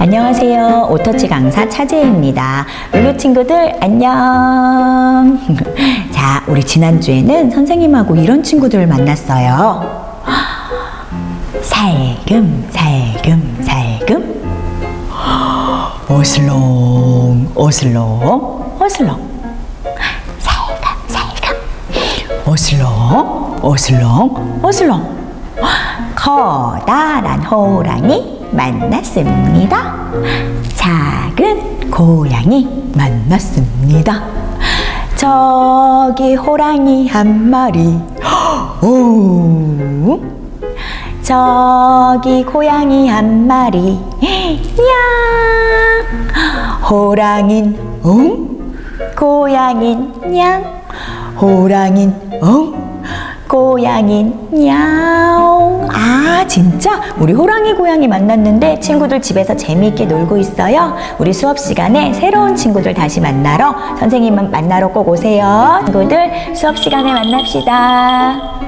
안녕하세요. 오터치 강사 차재입니다. 룰루 친구들 안녕. 자, 우리 지난주에는 선생님하고 이런 친구들을 만났어요. 살금, 살금, 살금. 오슬롱, 오슬롱, 오슬롱. 살금, 살금. 오슬롱, 오슬롱, 오슬롱. 커다란 호랑이 만났습니다. 작은 고양이 만났습니다. 저기 호랑이 한 마리. 오. 저기 고양이 한 마리. 냥. 호랑인 응? 고양인 냥. 호랑인 응? 고양인 야옹. 아, 진짜? 우리 호랑이 고양이 만났는데 친구들 집에서 재미있게 놀고 있어요. 우리 수업 시간에 새로운 친구들 다시 만나러 선생님 만나러 꼭 오세요. 친구들 수업 시간에 만납시다.